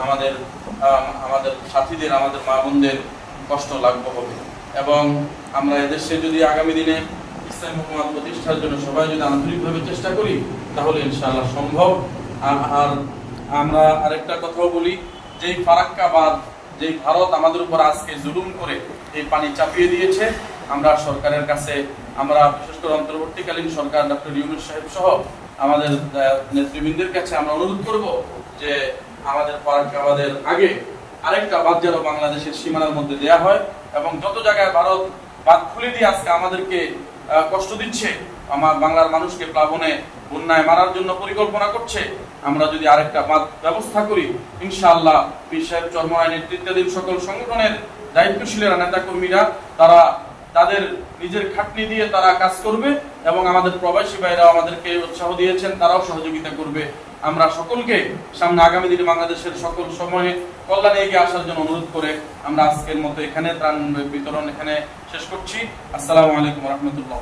আমাদের আমাদের সাথীদের, আমাদের মা বোনদের কষ্ট লাঘব হবে। এবং আমরা এদেশে যদি আগামী দিনে ইসলাম হুকুমাত প্রতিষ্ঠার জন্য সবাই যদি আন্তরিকভাবে চেষ্টা করি, তাহলে ইনশাআল্লাহ সম্ভব। আর- আর আমরা আরেকটা কথাও বলি, যেই ফারাক্কাবাদ, যেই ভারত আমাদের উপর আজকে জুলুম করে, এই পানি চাপিয়ে দিয়েছে আমরা সরকারের কাছে, আমরা বিশেষ করে অন্তর্বর্তীকালীন সরকার ডক্টর ইউনুস সাহেব সহ আমাদের নেতৃবৃন্দের কাছে আমরা অনুরোধ করব যে আমাদের ফারাক্কা বাঁধের আগে আরেকটা বাদ যেন বাংলাদেশের সীমানার মধ্যে দেয়া হয় এবং যত জায়গায় ভারত বাঁধ খুলে দিয়ে আজকে আমাদেরকে কষ্ট দিচ্ছে, আমার বাংলার মানুষকে প্লাবনে বন্যায় মারার জন্য পরিকল্পনা করছে, আমরা যদি আরেকটা বাঁধ ব্যবস্থা করি, ইনশাআল্লাহ পীর সাহেব চরমায় নেতৃত্বাধীন সকল সংগঠনের দায়িত্বশীলেরা নেতা কর্মীরা তারা তাদের নিজের খাটনি দিয়ে তারা কাজ করবে এবং আমাদের প্রবাসী ভাইরাও আমাদেরকে উৎসাহ দিয়েছেন, তারাও সহযোগিতা করবে। আমরা সকলকে সামনে আগামী দিনে বাংলাদেশের সকল সময়ে কল্যাণে এগিয়ে আসার জন্য অনুরোধ করে আমরা আজকের মতো এখানে ত্রাণ বিতরণ এখানে শেষ করছি। আসসালামু আলাইকুম রহমতুল্লাহ।